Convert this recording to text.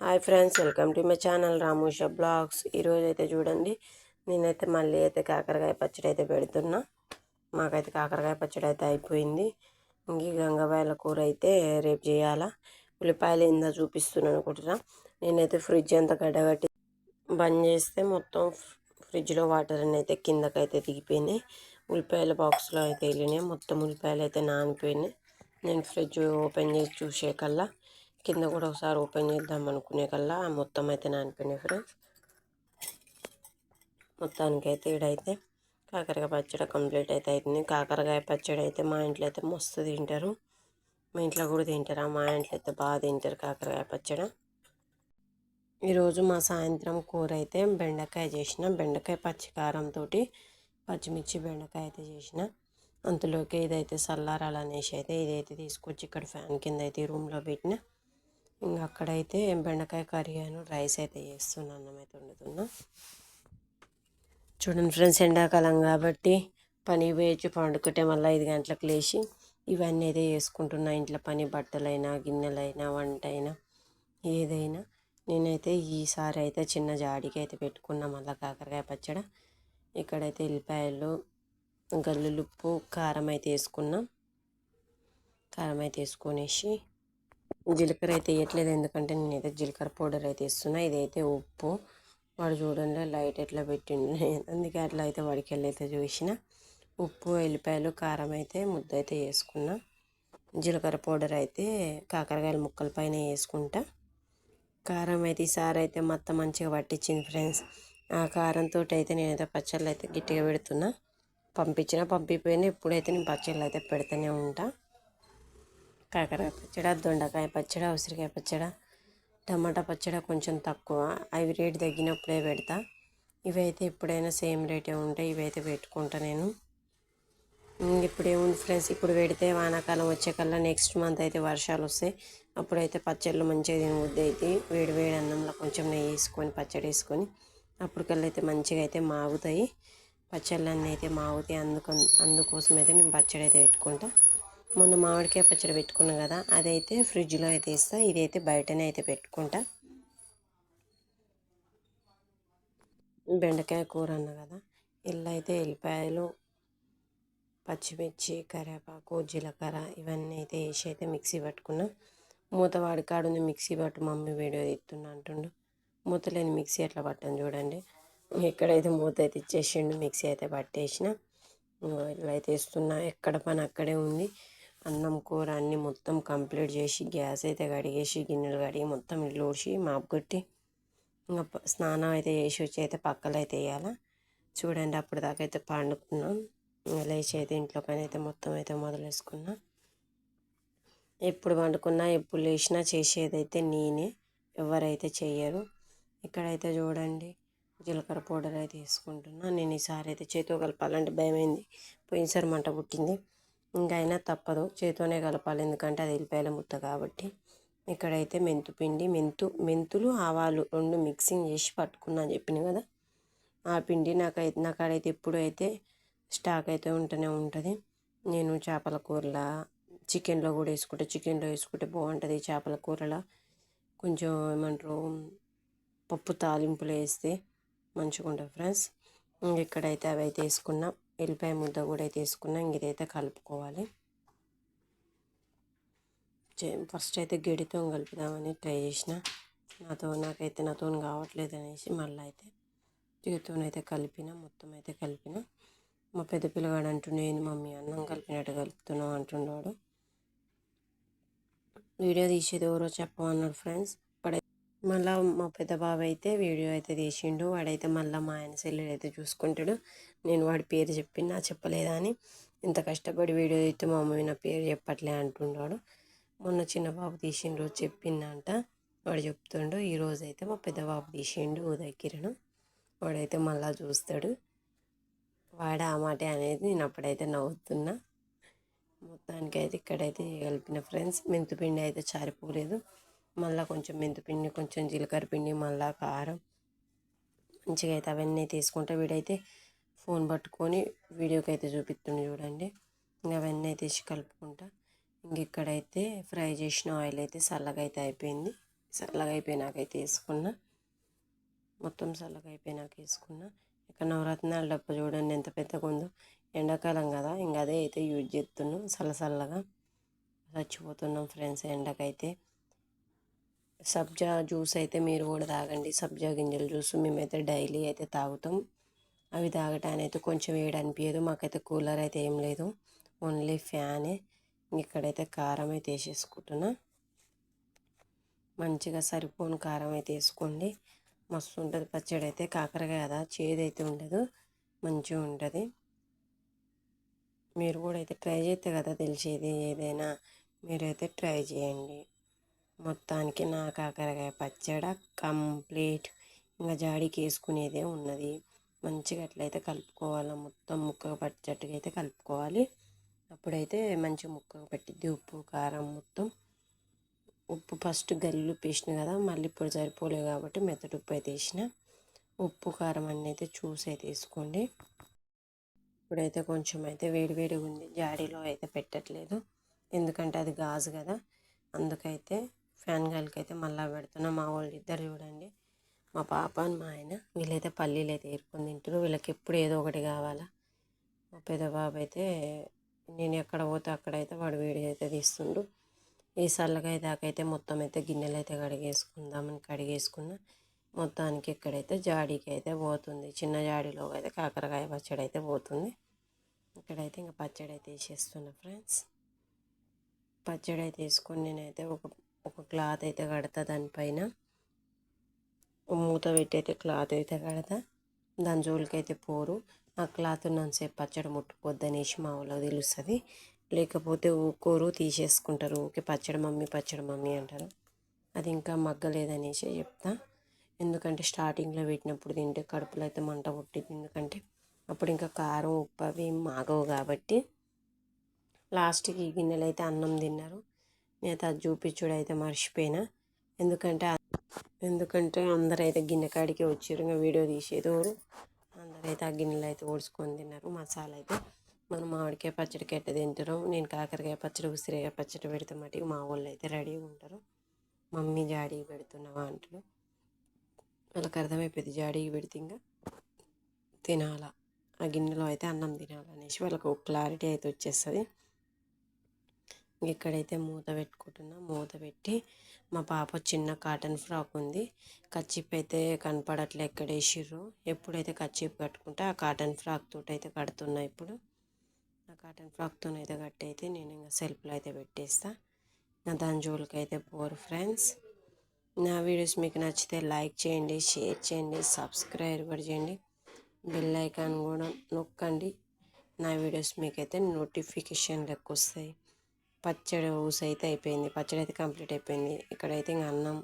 Hi friends welcome to my channel Ramusha blogs. ఈరోజు అయితే చూడండి నేనైతే మళ్ళీ అయితే కాకరకాయ పచ్చడి అయితే పెడుతున్నా. మాకైతే కాకరకాయ పచ్చడి అయితే అయిపోయింది. ఇంక గంగవాయల కూర అయితే రేపు చేయాలా. ఉల్లిపాయలు ఇందా చూపిస్తున్నాను అనుకుంటున్నా. నేనైతే ఫ్రిడ్జ్ అంతా గడ్డగట్టి బంద్ చేస్తే మొత్తం ఫ్రిడ్జ్లో వాటర్ అని అయితే కిందకైతే దిగిపోయినాయి. ఉల్లిపాయల బాక్స్లో అయితే వెళ్ళినాయి. మొత్తం ఉల్లిపాయలు అయితే నానిపోయినాయి. నేను ఫ్రిడ్జ్ ఓపెన్ చేసి చూసే కల్లా కింద కూడా ఒకసారి ఓపెన్ చేద్దాం అనుకునే కల్లా మొత్తం అయితే నానిపోయినాయి ఫ్రెండ్స్. మొత్తానికి అయితే కాకరకాయ పచ్చడి కంప్లీట్ అయితే అవుతుంది కాకరకాయ పచ్చడి అయితే మా ఇంట్లో అయితే మస్తు తింటారు. మా ఇంట్లో కూడా తింటారా. మా ఇంట్లో అయితే బాగా తింటారు కాకరకాయ పచ్చడి. ఈరోజు మా సాయంత్రం కూర అయితే బెండకాయ చేసిన. బెండకాయ పచ్చికారంతో పచ్చిమిర్చి బెండకాయ అయితే చేసిన. అంతలోకి ఇదైతే చల్లారాలనేసి అయితే ఇదైతే తీసుకొచ్చి ఇక్కడ ఫ్యాన్ కింద అయితే రూమ్లో పెట్టిన. ఇంకా అక్కడైతే బెండకాయ కర్రీ అని రైస్ అయితే చేస్తున్నా అన్నం అయితే వండుతున్నా. చూడండి ఫ్రెండ్స్ ఎండాకాలం కాబట్టి పని వేచి పండుకుంటే మళ్ళీ ఐదు గంటలకు లేచి ఇవన్నీ అయితే చేసుకుంటున్నా. ఇంట్లో పని బట్టలైనా గిన్నెలైనా వంట అయినా ఏదైనా. నేనైతే ఈసారి అయితే చిన్న జాడికి అయితే పెట్టుకున్నా. మళ్ళీ కాకరకాయ పచ్చడి ఇక్కడైతే ఎల్లిపాయలు గల్లులుప్పు కారం అయితే వేసుకున్నాం. కారం అయితే వేసుకునేసి జీలకర్ర అయితే వేయట్లేదు ఎందుకంటే నేనైతే జీలకర్ర పౌడర్ అయితే ఇస్తున్నా. ఇదైతే ఉప్పు. వాడు చూడండి లైట్ ఎట్లా పెట్టిండు. అందుకే అట్లా అయితే వాడికి వెళ్ళి అయితే చూసిన. ఉప్పు ఎల్లిపాయలు కారం అయితే ముద్ద అయితే వేసుకున్నా. జీలకర్ర పౌడర్ అయితే కాకరకాయల ముక్కల పైన వేసుకుంటా. కారం అయితే ఈసారి అయితే మొత్తం మంచిగా పట్టించింది ఫ్రెండ్స్. ఆ కారంతో అయితే నేనైతే పచ్చళ్ళు అయితే గట్టిగా పెడుతున్నా. పంపించిన పంపిపోయినా. ఇప్పుడైతే నేను పచ్చళ్ళు అయితే పెడుతూనే ఉంటా. కాకరకాయ పచ్చడి దొండకాయ పచ్చడి ఉసిరికాయ పచ్చడి టమాటా పచ్చడి కొంచెం తక్కువ. అవి రేటు తగ్గినప్పుడే పెడతా. ఇవైతే ఎప్పుడైనా సేమ్ రేటే ఉంటాయి. ఇవైతే పెట్టుకుంటా నేను. ఇప్పుడు ఏముంది ఫ్రెండ్స్? ఇప్పుడు పెడితే వానాకాలం వచ్చే కల్లా నెక్స్ట్ మంత్ అయితే వర్షాలు వస్తాయి. అప్పుడైతే పచ్చళ్ళు మంచిగా తినబుద్ది అయితే వేడి వేడి అన్నంలో కొంచెం నెయ్యి వేసుకొని పచ్చడి వేసుకొని అప్పటికల్లా అయితే మంచిగా అయితే మాగుతాయి. పచ్చళ్ళన్నీ అయితే మాగుతాయి. అందుకు అందుకోసం అయితే నేను పచ్చడి అయితే పెట్టుకుంటా. మొన్న మామిడికాయ పచ్చడి పెట్టుకున్నాం కదా అదైతే ఫ్రిడ్జ్లో అయితే ఇస్తా ఇదైతే బయటనే అయితే పెట్టుకుంటా. బెండకాయ కూర అన్న కదా ఇల్లు అయితే ఎల్లిపాయలు పచ్చిమిర్చి కరివేపాకు జీలకర్ర ఇవన్నీ అయితే వేసి అయితే మిక్సీ పట్టుకున్నాం. మూత వాడికాడుంది మిక్సీ పట్టు మమ్మీ వీడియో తీస్తున్నా అంటుండు. మూత లేని మిక్సీ ఎట్లా పట్టాను చూడండి. ఎక్కడైతే మూత అయితే ఇచ్చేసిండు మిక్సీ అయితే పట్టేసిన. ఇలా అయితే ఇస్తున్నా ఎక్కడ పని అక్కడే ఉంది. అన్నం కూర అన్నీ మొత్తం కంప్లీట్ చేసి గ్యాస్ అయితే కడిగేసి గిన్నెలు కడిగి మొత్తం ఇల్లు ఊడ్చి మాపుగొట్టి ఇంకా స్నానం అయితే చేసి వచ్చి అయితే పక్కలు అయితే వేయాలి. చూడండి అప్పుడు దాకా అయితే పండుకున్నాం. లేచి అయితే ఇంట్లో పని అయితే మొత్తం అయితే మొదలేసుకున్నా. ఎప్పుడు పండుకున్నా ఎప్పుడు లేచినా చేసేదైతే నేనే. ఎవరైతే చెయ్యరు. ఇక్కడైతే చూడండి జీలకర్ర పౌడర్ అయితే వేసుకుంటున్నా. నేను ఈసారి అయితే చేతితో కలపాలంటే భయమైంది. పోయినసారి మంట పుట్టింది. ఇంకైనా అయినా తప్పదు. చేతితోనే కలపాలి. ఎందుకంటే అది వెళ్ళిపోయేల ముద్ద కాబట్టి. ఇక్కడైతే మెంతు పిండి మెంతు మెంతులు ఆవాలు రెండు మిక్సింగ్ చేసి పట్టుకున్నా చెప్పిన కదా. ఆ పిండి నాకైతే నాకాడైతే ఎప్పుడు అయితే స్టాక్ అయితే ఉంటూనే ఉంటుంది. నేను చేపల కూరలా చికెన్లో కూడా వేసుకుంటే. చికెన్లో వేసుకుంటే బాగుంటుంది చేపల కూరలో. కొంచెం ఏమంటారు? పప్పు తాలింపులు వేస్తే మంచిగా ఉంటుంది ఫ్రెండ్స్. ఇక్కడైతే అవి అయితే వేసుకున్నాం ఎల్లిపాయ ముద్ద కూడా అయితే వేసుకున్నా ఇదైతే కలుపుకోవాలి. ఫస్ట్ అయితే గడితో కలుపుదామని ట్రై చేసిన. నాతో నాకైతే నాతో కావట్లేదు అనేసి మళ్ళీ అయితే చేతితోనైతే కలిపిన మొత్తం అయితే కలిపిన. మా పెద్ద పిల్లగాడు అంటుండేది మమ్మీ అన్నం కలిపినట్టు కలుపుతున్నావు? అంటుండేవాడు వీడియో తీసేది ఎవరో చెప్పమన్నాడు ఫ్రెండ్స్. మళ్ళీ మా పెద్ద బాబు అయితే వీడియో అయితే తీసిండు. వాడైతే మళ్ళీ మా ఆయన సెల్లుడు అయితే చూసుకుంటాడు. నేను వాడి పేరు చెప్పినా చెప్పలేదా అని. ఇంత కష్టపడి వీడియో తీస్తే మా మమ్మీ నా పేరు చెప్పట్లే అంటున్నాడు మొన్న చిన్న బాబు తీసిండు చెప్పిందంట. వాడు చెప్తుండు ఈరోజు అయితే మా పెద్ద బాబు తీసిండు ఉదయ కిరణ్. వాడైతే మళ్ళీ చూస్తాడు. వాడు ఆ మాట అనేది నేను అప్పుడైతే నవ్వుతున్నా. మొత్తానికి అయితే ఇక్కడైతే కలిపిన ఫ్రెండ్స్. మెంతిపిండి అయితే చారిపోలేదు. మళ్ళీ కొంచెం మెంతిపిండి కొంచెం జీలకర్ర పిండి మళ్ళీ కారం. మంచిగా అయితే అవన్నీ తీసుకుంటే వీడైతే ఫోన్ పట్టుకొని వీడియోకి అయితే చూపిస్తుండే చూడండి. ఇంకా అవన్నీ అయితే వేసి కలుపుకుంటా. ఇంక ఇక్కడైతే ఫ్రై చేసిన ఆయిల్ అయితే చల్లగా అయితే అయిపోయింది. చల్లగా అయిపోయినాకైతే వేసుకున్నా. మొత్తం చల్లగా అయిపోయినాక వేసుకున్నా. ఇక నవరత్నాల డబ్బు చూడండి ఎంత పెద్దగా ఉందో. ఎండాకాలం కదా ఇంకా అదే అయితే యూజ్ చేస్తున్నాం. చల్ల చల్లగా చచ్చిపోతున్నాం ఫ్రెండ్స్ ఎండకైతే. సబ్జా జ్యూస్ అయితే మీరు కూడా తాగండి. సబ్జా గింజల జ్యూస్ మేమైతే డైలీ అయితే తాగుతాం. అవి తాగటానికి అయితే కొంచెం వేడి అనిపించదు మాకైతే కూలర్ అయితే ఏం లేదు. ఓన్లీ ఫ్యానే. ఇక్కడైతే కారం అయితే వేసేసుకుంటున్నా. మంచిగా సరిపోని కారం అయితే వేసుకోండి. మస్తు ఉంటుంది. పచ్చడి అయితే కాకరకాయ కదా. చేదైతే ఉండదు. మంచిగా ఉంటుంది. మీరు కూడా అయితే ట్రై చేస్తే కదా తెలిసేది. ఏదైనా మీరైతే ట్రై చేయండి. మొత్తానికి నా కాకరకాయ పచ్చడి కంప్లీట్. ఇంకా జాడీకి వేసుకునేదే ఉన్నది. మంచిగా అట్లయితే కలుపుకోవాలి. మొత్తం ముక్కగా పచ్చట్టుగా అయితే కలుపుకోవాలి. అప్పుడైతే మంచి ముక్కగా పెట్టిద్ది ఉప్పు కారం మొత్తం. ఉప్పు ఫస్ట్ గల్లు వేసిన కదా మళ్ళీ ఇప్పుడు సరిపోలేదు కాబట్టి మెత్తటి ఉప్పు అయితే వేసిన. ఉప్పు కారం అన్నీ అయితే చూసి అయితే వేసుకోండి. ఇప్పుడైతే కొంచెం అయితే వేడివేడిగా ఉంది. జాడీలో అయితే పెట్టట్లేదు. ఎందుకంటే అది గాజు కదా. అందుకైతే ఫ్యాన్ గాలికి అయితే మళ్ళీ పెడుతున్నా మా వాళ్ళు ఇద్దరు చూడండి. మా పాప అని మా ఆయన వీళ్ళైతే పల్లీలు అయితే ఏరుకొని తింటారు వీళ్ళకి ఎప్పుడు ఏదో ఒకటి కావాలా. మా పెద్ద బాబు అయితే నేను ఎక్కడ పోతే అక్కడైతే వాడు వేడి అయితే తీస్తుండు. ఈ చల్లగాయ దాకైతే మొత్తం అయితే గిన్నెలు అయితే కడిగేసుకుందామని కడిగేసుకున్న. మొత్తానికి ఇక్కడైతే జాడీకి అయితే పోతుంది. చిన్న జాడీలో అయితే కాకరకాయ పచ్చడి అయితే పోతుంది. ఇక్కడైతే ఇంకా పచ్చడి అయితే వేసేస్తున్నా ఫ్రెండ్స్. పచ్చడి అయితే వేసుకొని నేనైతే ఒక ఒక క్లాత్ అయితే కడతా దానిపైన మూత పెట్టి అయితే క్లాత్ అయితే కడతా. దాని జోలికైతే పోరు. ఆ క్లాత్ ఉన్నంతసేపు పచ్చడి ముట్టుకోద్దనేసి మా వాళ్ళకి తెలుస్తుంది. లేకపోతే ఊకోరు తీసేసుకుంటారు. ఊకే పచ్చడి మమ్మీ పచ్చడి మమ్మీ అంటారు. అది ఇంకా మగ్గలేదనేసి చెప్తా. ఎందుకంటే స్టార్టింగ్లో పెట్టినప్పుడు తింటే కడుపులో అయితే మంట పుట్టింది. ఎందుకంటే అప్పుడు ఇంకా కారం ఉప్పు అవి మాగవు కాబట్టి. లాస్ట్కి గిన్నెలు అయితే అన్నం తిన్నారు. నేను అది చూపించుడు అయితే మర్చిపోయినా. ఎందుకంటే ఎందుకంటే అందరైతే గిన్నె కాడికి వచ్చారు. ఇంకా వీడియో తీసేదోరు అందరైతే ఆ గిన్నెలు అయితే ఓడ్చుకొని తిన్నారు. మసాలా అయితే మనం మామిడికాయ పచ్చడికి ఎట్ట తింటారు నేను కాకరకాయ పచ్చడి ఉసిరికాయ పచ్చడి పెడితే మటుకు మా వాళ్ళు అయితే రెడీగా ఉంటారు. మమ్మీ జాడీ పెడుతున్నావా అంటారు. వాళ్ళకి అర్థమైపోయింది జాడీకి పెడితే ఇంకా తినాలా. ఆ గిన్నెలో అయితే అన్నం తినాలనేసి వాళ్ళకు క్లారిటీ అయితే వచ్చేస్తుంది. ఇక్కడైతే మూత పెట్టుకుంటున్నా మూత పెట్టి మా పాప చిన్న కాటన్ ఫ్రాక్ ఉంది. కచ్చిప్ అయితే కనపడట్లే ఎక్కడ వేసిర్రు. ఎప్పుడైతే కచ్చిప్ కట్టుకుంటే ఆ కాటన్ ఫ్రాక్ తోటి అయితే కడుతున్నా ఇప్పుడు. ఆ కాటన్ ఫ్రాక్తో అయితే కట్టి అయితే నేను ఇంకా సెల్ఫ్లో అయితే పెట్టేస్తా. నా దాని జోలికి అయితే పోరు ఫ్రెండ్స్ నా వీడియోస్ మీకు నచ్చితే లైక్ చేయండి షేర్ చేయండి సబ్స్క్రైబ్ కూడా చేయండి. బెల్ ఐకాన్ కూడా నొక్కండి. నా వీడియోస్ మీకైతే నోటిఫికేషన్ లెక్క వస్తాయి పచ్చడి ఊసైతే అయిపోయింది. పచ్చడి అయితే కంప్లీట్ అయిపోయింది. ఇక్కడైతే ఇంకా అన్నం